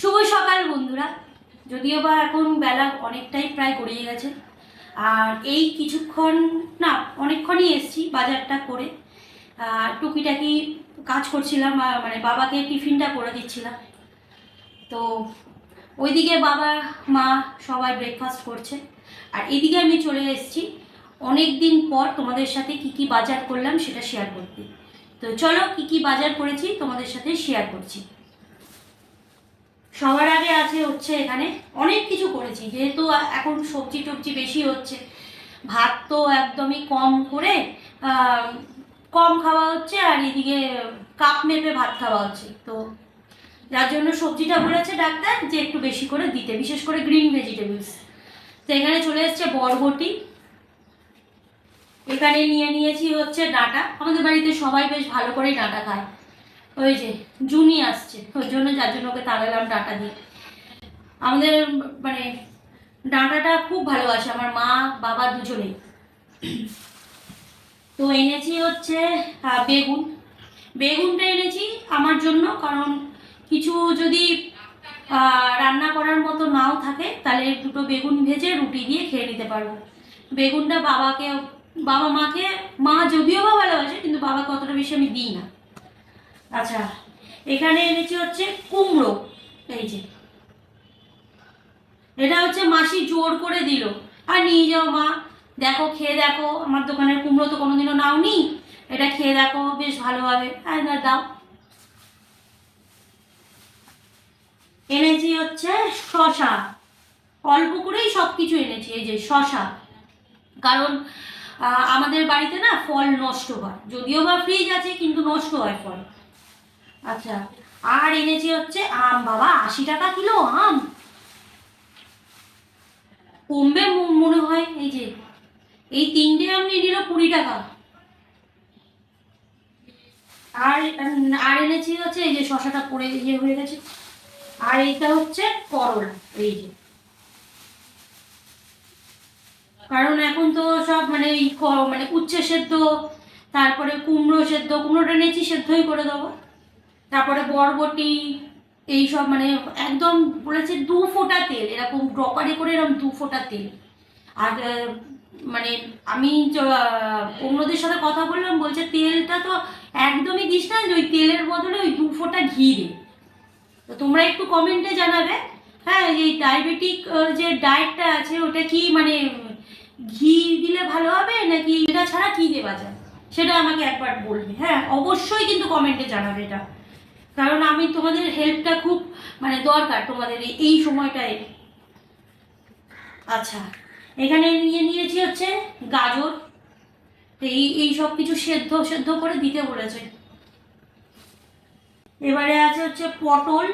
শুভ সকাল বন্ধুরা। যদিও বা এখন বেলা অনেকটাই প্রায় গড়িয়ে গেছে। আর এই কিছুক্ষণ, না, অনেকক্ষণই এসছি বাজারটা করে। আর টুকিটাকি কাজ করছিলাম মানে বাবাকে টিফিনটা করে দিচ্ছিলাম। তো ওইদিকে বাবা, মা সবাই ব্রেকফাস্ট করছে। আর এদিকে আমি চলে এসেছি। অনেক দিন পর তোমাদের সাথে কি কি বাজার করলাম সেটা শেয়ার করতে। তো চলো কি কি বাজার করেছি তোমাদের সাথে শেয়ার করছি। সবার আগে আছে হচ্ছে এখানে অনেক কিছু করেছি, যেহেতু এখন সবজি টবজি বেশি হচ্ছে। ভাত তো একদমই কম করে কম খাওয়া হচ্ছে আর এদিকে কাপ মেপে ভাত খাওয়া হচ্ছে। তো যার জন্য সবজিটা বলেছে ডাক্তার যে একটু বেশি করে দিতে, বিশেষ করে গ্রিন ভেজিটেবলস। তো এখানে চলে এসছে বরবটি। এখানে নিয়ে নিয়েছি হচ্ছে ডাঁটা। আমাদের বাড়িতে সবাই বেশ ভালো করেই ডাঁটা খায়। ওই যে, জুনি আসছে। ওই জন্য যার জন্য ওকে তাড়ালাম ডাঁটা দিয়ে। আমাদের মানে ডাঁটাটা খুব ভালোবাসে। আমার মা, বাবা দুজনেই। তো এনেছি হচ্ছে বেগুন। বেগুনটা এনেছি আমার জন্য, কারণ কিছু যদি রান্না করার মতো নাও থাকে, তাহলে দুটো বেগুন ভেজে রুটি দিয়ে খেয়ে নিতে পারব। বেগুনটা বাবাকে, বাবা মাকে, মা যদিও বা ভালোবাসে, কিন্তু বাবাকে অতটা বেশি আমি দিই না। আচ্ছা এখানে এনেছি হচ্ছে কুমড়ো, এই যে। এটা হচ্ছে মাসি জোর করে দিল। আর নিয়ে যাও মা, দেখো, খেয়ে দেখো, আমার দোকানের কুমড়ো তো কোনোদিনও নাও নি এটা খেয়ে দেখো, বেশ ভালো হবে। আর দাও। এনেছি হচ্ছে শশা। অল্প করেই সব কিছু এনেছি, এই যে শশা। কারণ আমাদের বাড়িতে না ফল নষ্ট হয়। যদিও বা ফ্রিজ আছে, কিন্তু নষ্ট হয় ফল। আচ্ছা আর এনেছি হচ্ছে আম, বাবা, আশি টাকা কিলো আম। কমবে মনে হয়, এই যে, এই তিনটে আম নিয়ে নিল কুড়ি টাকা। আর আর এনেছি হচ্ছে এই যে শশাটা পড়ে ইয়ে হয়ে গেছে। আর এইটা হচ্ছে করলা, এই যে। কারণ এখন তো সব মানে মানে উচ্ছে সেদ্ধ, তারপরে কুমড়ো সেদ্ধ, কুমড়োটা নিয়েছি সেদ্ধই করে দেবো। তারপরে বরবটি এই সব মানে একদম বলেছে দু ফোঁটা তেল, এরকম ড্রপারে করে এরকম দু ফোঁটা তেল। আর মানে আমি অন্যদের সাথে কথা বললাম, বলছে তেলটা তো একদমই দিস না, ওই তেলের বদলে ওই দু ফোঁটা ঘি দে। তো তোমরা একটু কমেন্টে জানাবে হ্যাঁ এই ডায়াবেটিক যে ডায়েটটা আছে, ওটা কি মানে ঘি দিলে ভালো হবে, নাকি এটা ছাড়া কি দেওয়া যায়? সেটা আমাকে একবার বলবে হ্যাঁ অবশ্যই কিন্তু কমেন্টে জানাবে এটা। কারণ আমি তোমাদের হেল্পটা খুব মানে দরকার তোমাদের এই- সময়টায়। আচ্ছা এখানে নিয়ে নিয়েছি হচ্ছে গাজর। এই এই সব কিছু সেদ্ধ সেদ্ধ করে দিতে বলেছে। এবারে আছে হচ্ছে পটল।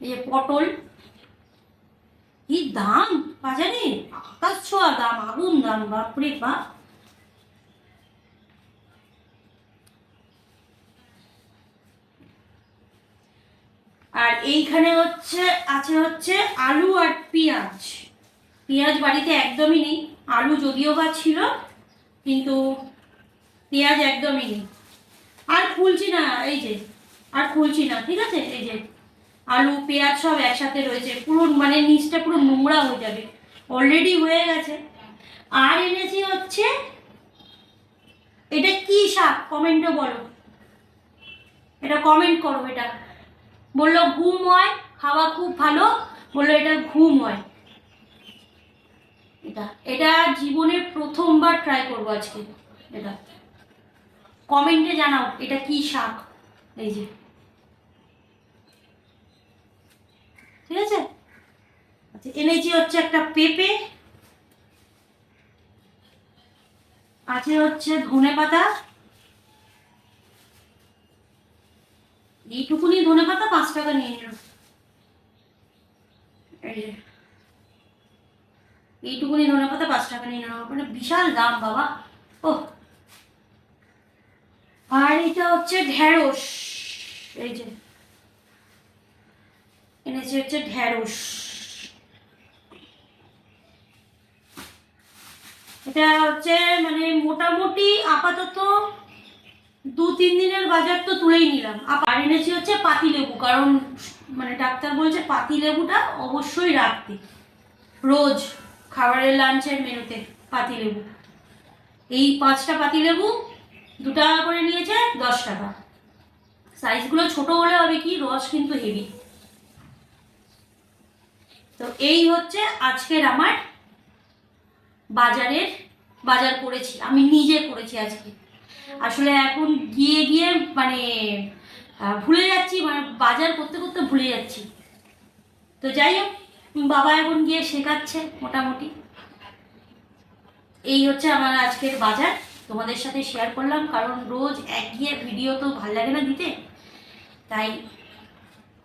এই যে পটল। কি দাম? বাজারে? আকাশ ছোঁয়া দাম, আগুন দাম, বাপরে বাপ। আর এইখানে হচ্ছে, আছে হচ্ছে আলু আর পেঁয়াজ। পেঁয়াজ বাড়িতে একদমই নেই। আলু যদিও বা ছিল, কিন্তু পেঁয়াজ একদমই নেই। আর খুলছি না, এই যে, আর খুলছি না, ঠিক আছে? এই যে, আলু, পেঁয়াজ সব একসাথে রয়েছে। পুরো মানে নিচটা পুরো নোংরা হয়ে যাবে। অলরেডি হয়ে গেছে। আর এনেছি হচ্ছে, এটা কি শাক? কমেন্টে বলো। এটা কমেন্ট করো, এটা। বলল ঘুম হয় খাওয়া খুব ভালো। বলল, এটা ঘুম হয় এটা এটা জীবনে প্রথমবার ট্রাই করব আজকে। এটা। কমেন্টে জানাও, এটা কি শাক? এই যে। ঠিক আছে? আচ্ছা এনেছি হচ্ছে একটা পেঁপে। আছে হচ্ছে ধনে পাতা এইটুকুনি ধনে পাতা পাঁচ টাকা নিয়ে নিল। এইটুকুনি ধনে পাতা পাঁচ টাকা নিয়ে নিল মানে বিশাল দাম, বাবা। ও আর এটা হচ্ছে ঢেঁড়স। এই যে, এনেছি হচ্ছে ঢেঁড়স। এটা হচ্ছে মানে মোটামুটি আপাতত দু তিন দিনের বাজার তো তুলেই নিলাম। আর এনেছি হচ্ছে পাতি লেবু, কারণ মানে ডাক্তার বলছে পাতি লেবুটা অবশ্যই রাখতে। রোজ খাবারের লাঞ্চের মেনুতে পাতি লেবু। এই পাঁচটা পাতি লেবু দু টাকা করে নিয়েছে, দশ টাকা। সাইজগুলো ছোট হলে হবে কি, রস কিন্তু হেভি তো এই হচ্ছে আজকের আমার বাজারের, বাজার করেছি, আমি নিজে করেছি আজকে। আসলে এখন গিয়ে গিয়ে মানে ভুলে যাচ্ছি মানে বাজার করতে করতে ভুলে যাচ্ছি। তো যাই হোক, বাবা এখন গিয়ে শেখাচ্ছে মোটামুটি। এই হচ্ছে আমার আজকের বাজার। তোমাদের সাথে শেয়ার করলাম, কারণ রোজ একঘিয়ে ভিডিও তো ভালো লাগে না দিতে। তাই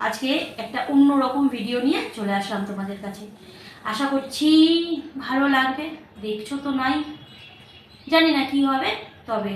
আজকে একটা অন্য রকম ভিডিও নিয়ে চলে আসলাম তোমাদের কাছে। আশা করছি ভালো লাগবে। দেখছ তো নাই? জানি না কি হবে, তবে